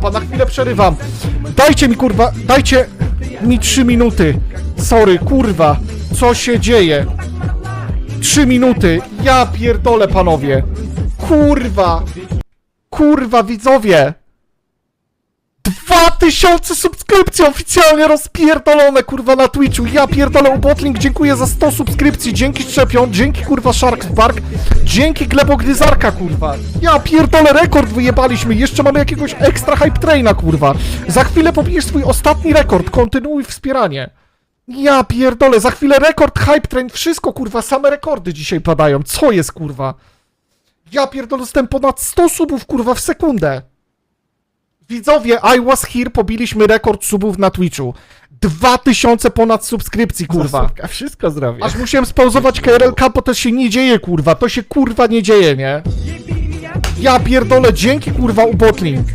kapa, na chwilę przerywam. Dajcie mi kurwa, dajcie mi trzy minuty. Sorry, kurwa, co się dzieje? Trzy minuty, ja pierdolę panowie. Kurwa, kurwa widzowie. Dwa tysiące subskrypcji oficjalnie rozpierdolone kurwa na Twitchu. Ja pierdolę Ubotlink, dziękuję za 100 subskrypcji. Dzięki Szczepion, dzięki kurwa Sharkspark, dzięki Glebo Gryzarka kurwa. Ja pierdolę rekord wyjebaliśmy. Jeszcze mamy jakiegoś ekstra hype traina kurwa. Za chwilę pobijesz swój ostatni rekord. Kontynuuj wspieranie. Ja pierdolę, za chwilę rekord, hype train, wszystko kurwa, same rekordy dzisiaj padają. Co jest kurwa? Ja pierdolę, dostałem ponad 100 subów kurwa w sekundę. Widzowie, I was here, pobiliśmy rekord subów na Twitchu. 2000 ponad subskrypcji, kurwa. A wszystko zrobię. Aż musiałem spauzować KRLK, bo to się nie dzieje, kurwa. To się kurwa nie dzieje, nie? Ja pierdolę, dzięki kurwa Ubotlink.